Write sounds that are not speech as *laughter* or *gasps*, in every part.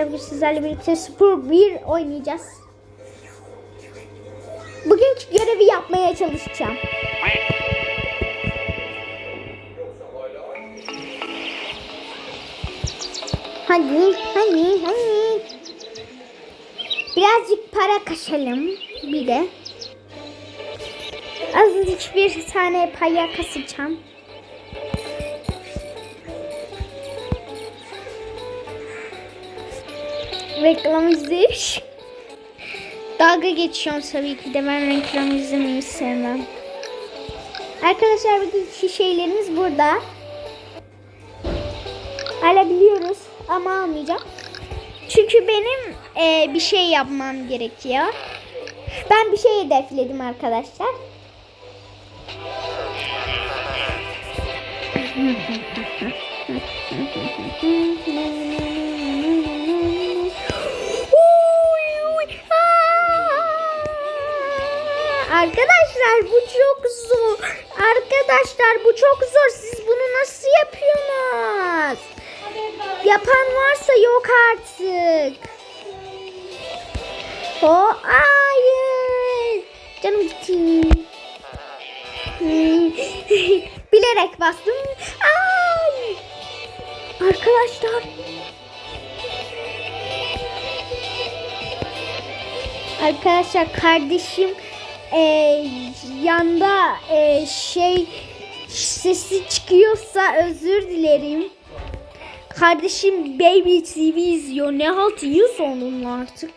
Bugün sizlerle birlikte Spor 1 oynayacağız. Bugünkü görevi yapmaya çalışacağım. Hadi, hadi, hadi. Birazcık para kaşalım bir de. Azıcık bir tane paya kasacağım. Reklam izleyiş. Dalga geçiyorum tabii ki de ben reklam izlemeyi sevmem. Arkadaşlar bugünkü şeylerimiz burada. Alabiliyoruz ama almayacağım. Çünkü benim e, bir şey yapmam gerekiyor. Ben bir şey hedefledim arkadaşlar. *laughs* Arkadaşlar bu çok zor. Arkadaşlar bu çok zor. Siz bunu nasıl yapıyorsunuz? Yapan varsa yok artık. O hayır. Canım gitti. *laughs* Bilerek bastım. Ay. Arkadaşlar Arkadaşlar kardeşim e, yanda e, şey sesi çıkıyorsa özür dilerim. Kardeşim Baby TV izliyor. Ne halt yiyorsa onunla artık.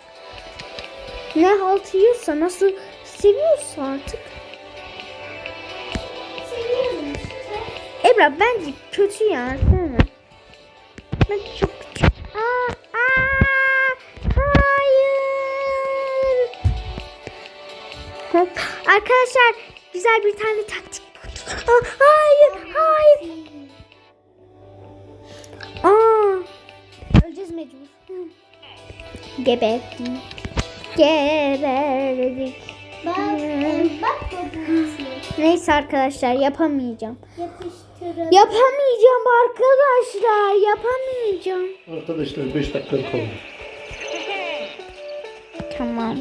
Ne halt yiyorsa nasıl seviyorsa artık. Ebra bence kötü ya. Değil? Bence çok kötü. Aa, Arkadaşlar güzel bir tane taktik buldum. Aa, hayır, hayır. Aa, öleceğiz mecbur. Bak, bak Neyse arkadaşlar yapamayacağım. yapıştırın. Yapamayacağım arkadaşlar. Yapamayacağım. Arkadaşlar 5 dakika kaldı. Tamam.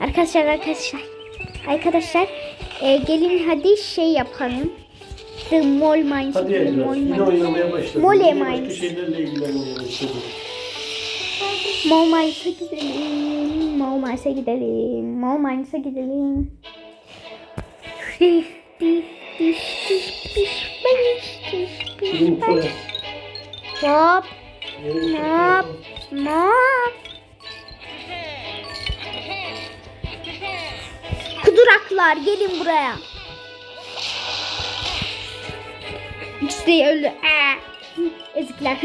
Arkadaşlar arkadaşlar. Arkadaşlar e, gelin hadi şey yapalım. The Mall Mines. Hadi Elmas Mall yine Mines. oynamaya başladım. Mole Yine Mines. Başka şeylerle ilgilenmeye başladım. Mall Mines'a gidelim. Mall Mines'a gidelim. Mall Mines'a gidelim. Diş, diş, diş, diş, diş, beş, diş, diş, Yumurta. beş. Hop, Yumurta. hop, hop. Kuduraklar gelin buraya. İkisi de öldü. Aa, Ezikler.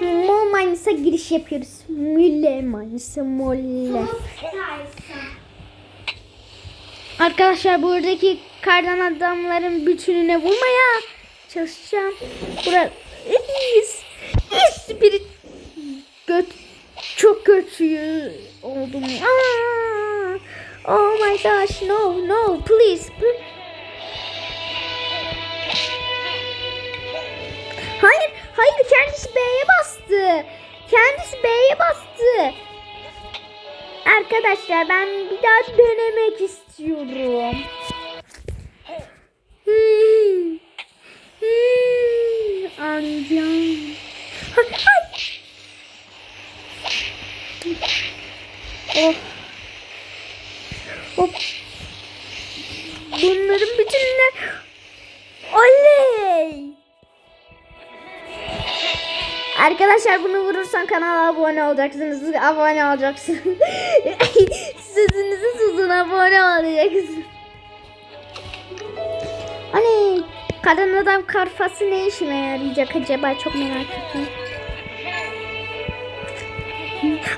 Mol Mines'a giriş yapıyoruz. Mülle Mines'a molle. Arkadaşlar buradaki kardan adamların bütününe vurmaya çalışacağım. Burada is, spirit göt çok kötü oldum. Aa! Oh my gosh no no please. please. Hayır, hayır kendisi B'ye bastı. Kendisi B'ye bastı. Arkadaşlar ben bir daha denemek istiyorum. Hmm. Hay. Of. Hop. Bunların bütününe... Oley! Arkadaşlar bunu vurursan kanala abone olacaksınız. Abone olacaksınız. *laughs* Sözünüzü tutun abone olacaksınız. Hani kadın adam karfası ne işime yarayacak acaba çok merak ettim.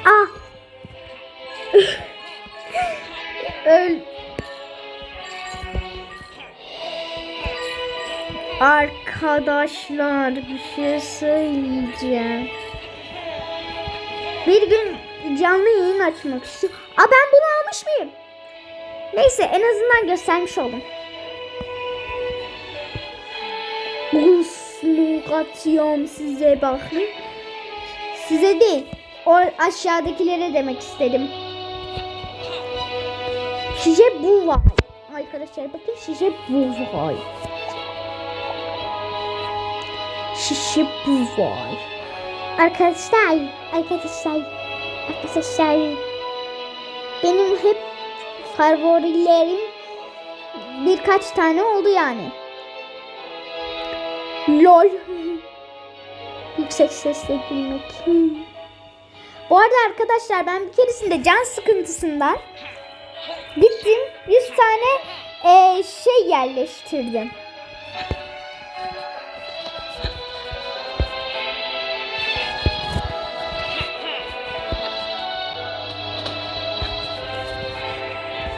Ah. *laughs* Öl. Arkadaşlar bir şey söyleyeceğim. Bir gün canlı yayın açmak istiyorum. Aa ben bunu almış mıyım? Neyse en azından göstermiş oldum. Guslu atıyorum size bakın. Size değil. O aşağıdakilere demek istedim. Şişe bu var. Arkadaşlar bakın şişe bu var. Şişe bu var. Arkadaşlar, arkadaşlar, arkadaşlar. Benim hep favorilerim birkaç tane oldu yani. LOL. Yüksek sesle gülmek. Bu arada arkadaşlar ben bir keresinde can sıkıntısından gittim 100 tane eee, şey yerleştirdim.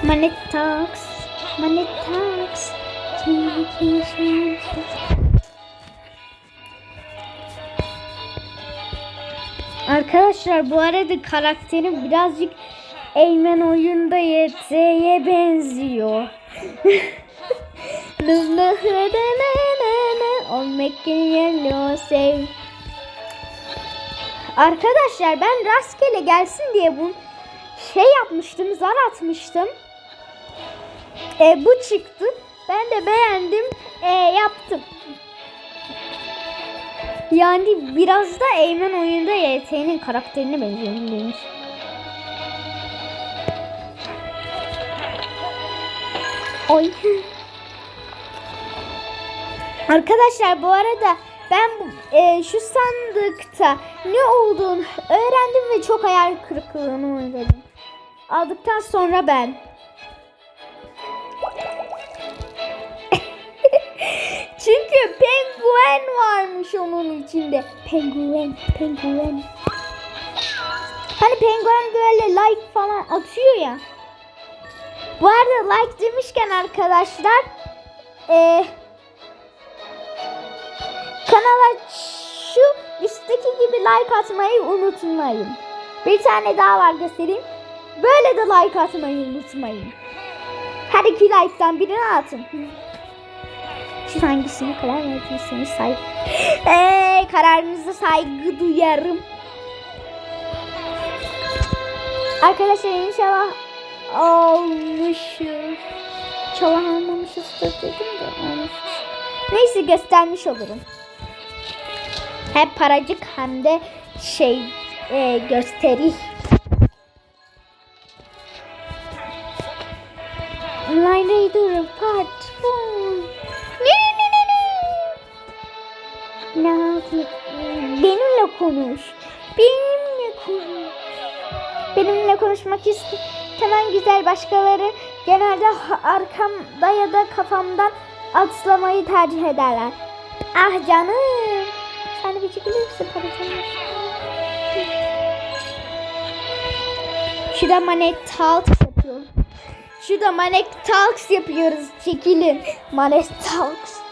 Money talks, money talks. Arkadaşlar bu arada karakterim birazcık Eymen oyunda YT'ye benziyor. On make yellow say. Arkadaşlar ben rastgele gelsin diye bu şey yapmıştım, zar atmıştım. E, bu çıktı. Ben de beğendim, e, yaptım. Yani biraz da Eymen oyunda YT'nin karakterine benziyor demiş. Oy. Arkadaşlar bu arada ben e, şu sandıkta ne olduğunu öğrendim ve çok hayal kırıklığına uğradım. Aldıktan sonra ben. Çünkü penguen varmış onun içinde. Penguen, penguen. Hani penguen böyle like falan atıyor ya. Bu arada like demişken arkadaşlar eee kanala şu üstteki gibi like atmayı unutmayın. Bir tane daha var göstereyim. Böyle de like atmayı unutmayın. Her iki like'tan birini atın. Siz hangisine karar verdiyseniz say. Eee kararınıza saygı duyarım. Arkadaşlar inşallah almışız. İnşallah almamışız da dedim de almışız. Neyse göstermiş olurum. Hem paracık hem de şey e, gösteri. Line Raider Part 4. yapayım? Benimle konuş. Benimle konuş. Benimle konuşmak istemen güzel başkaları genelde arkamda ya da kafamdan atlamayı tercih ederler. Ah canım. Sen de bir çekilir misin paracığım? Şurada manet talks yapıyoruz. Şurada manet talks yapıyoruz. Çekilin. Manet talks.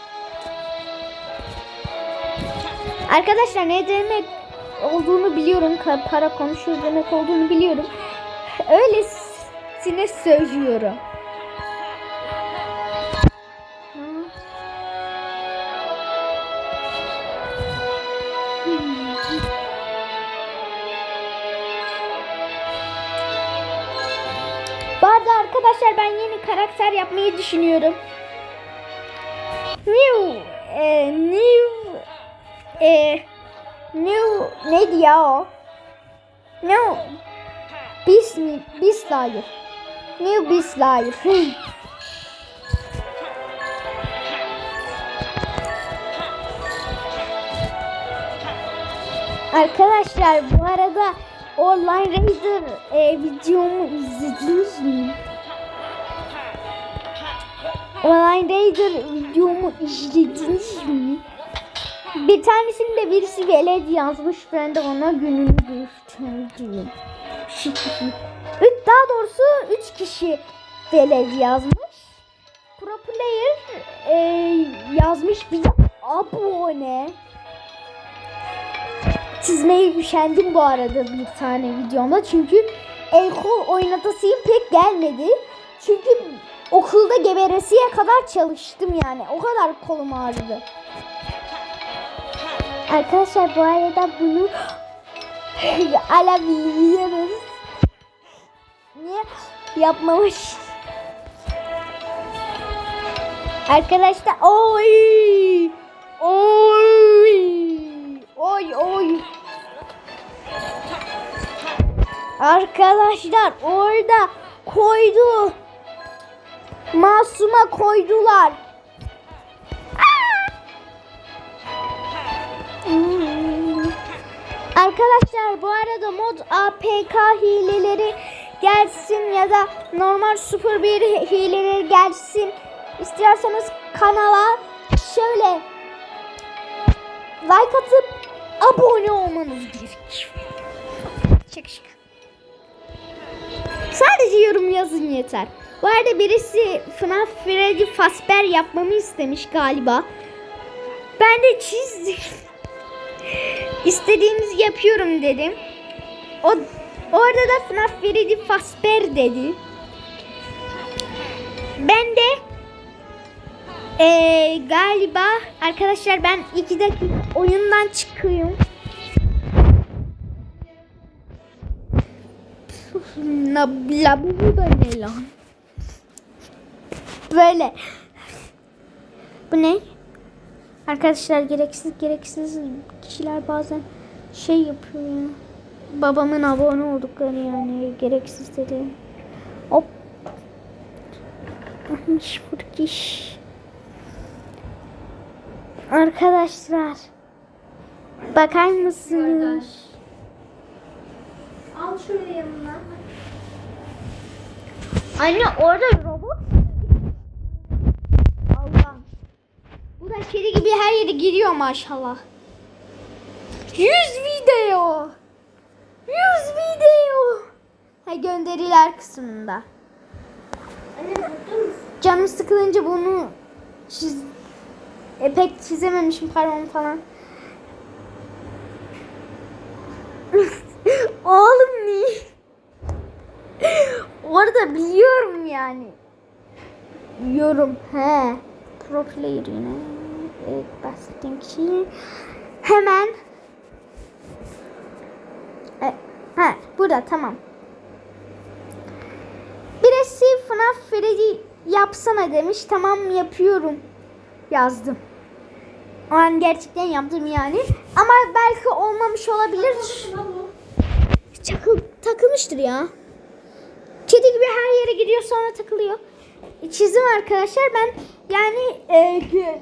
Arkadaşlar ne demek olduğunu biliyorum. Para konuşuyor demek olduğunu biliyorum. Öylesine söylüyorum. Bu arkadaşlar ben yeni karakter yapmayı düşünüyorum. New, e, new, e, new neydi ya o? New, Beast, Beast Slayer. New Beast Slayer. Arkadaşlar bu arada Online Raider e, videomu izlediniz mi? Online Raider videomu izlediniz mi? Bir tanesinde birisi veled yazmış ben de ona gününü kişi. Üç, daha doğrusu üç kişi veled yazmış. Pro player e, yazmış bir de abone çizmeye üşendim bu arada bir tane videomda. Çünkü el kol oynatasıyım pek gelmedi. Çünkü okulda geberesiye kadar çalıştım yani. O kadar kolum ağrıdı. Arkadaşlar bu arada bunu *gasps* alabiliyoruz. Niye yapmamış? Arkadaşlar oy oy oy oy Arkadaşlar orada koydu. Masuma koydular. Arkadaşlar bu arada mod APK hileleri gelsin ya da normal 01 hileleri gelsin. İstiyorsanız kanala şöyle like atıp abone olmanız gerekir. Şaka şaka. Sadece yorum yazın yeter. Bu arada birisi FNAF Freddy Fazbear yapmamı istemiş galiba. Ben de çizdim. İstediğinizi yapıyorum dedim. O orada da FNAF Freddy Fazbear dedi. Ben de eee, galiba arkadaşlar ben iki dakika oyundan çıkıyorum. Nabla bu da ne lan? Böyle. Bu ne? Arkadaşlar gereksiz gereksiz kişiler bazen şey yapıyor ya. Babamın abone oldukları yani gereksiz dedi. Hop. Fırkiş. Arkadaşlar. Bakar mısınız? Al şuraya yanına. Anne orada robot. Allah. Bu da kedi yere giriyor maşallah. 100 video. 100 video. Ha gönderiler kısmında. Anne musun? Canım sıkılınca bunu çiz e, pek çizememişim parmağımı falan. *laughs* Oğlum niye? Orada biliyorum yani. Yorum. He. Pro player yine. Bastım ki. Hemen. E, ha burada tamam. Birisi FNAF Freddy yapsana demiş. Tamam yapıyorum. Yazdım. O an gerçekten yaptım yani. Ama belki olmamış olabilir. Çakıl, takılmıştır ya. Kedi gibi her yere gidiyor sonra takılıyor. E, Çizim arkadaşlar ben yani e,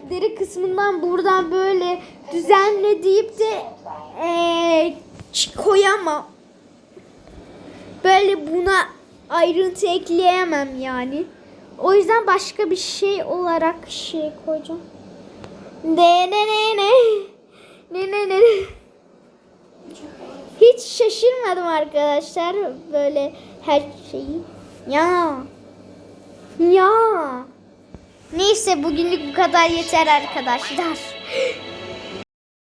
deri kısmından buradan böyle düzenle deyip de e, koyamam. Böyle buna ayrıntı ekleyemem yani. O yüzden başka bir şey olarak şey koyacağım. Ne ne ne ne. Ne ne ne. Hiç şaşırmadım arkadaşlar böyle her şeyi. Ya. Ya. Neyse bugünlük bu kadar yeter arkadaşlar.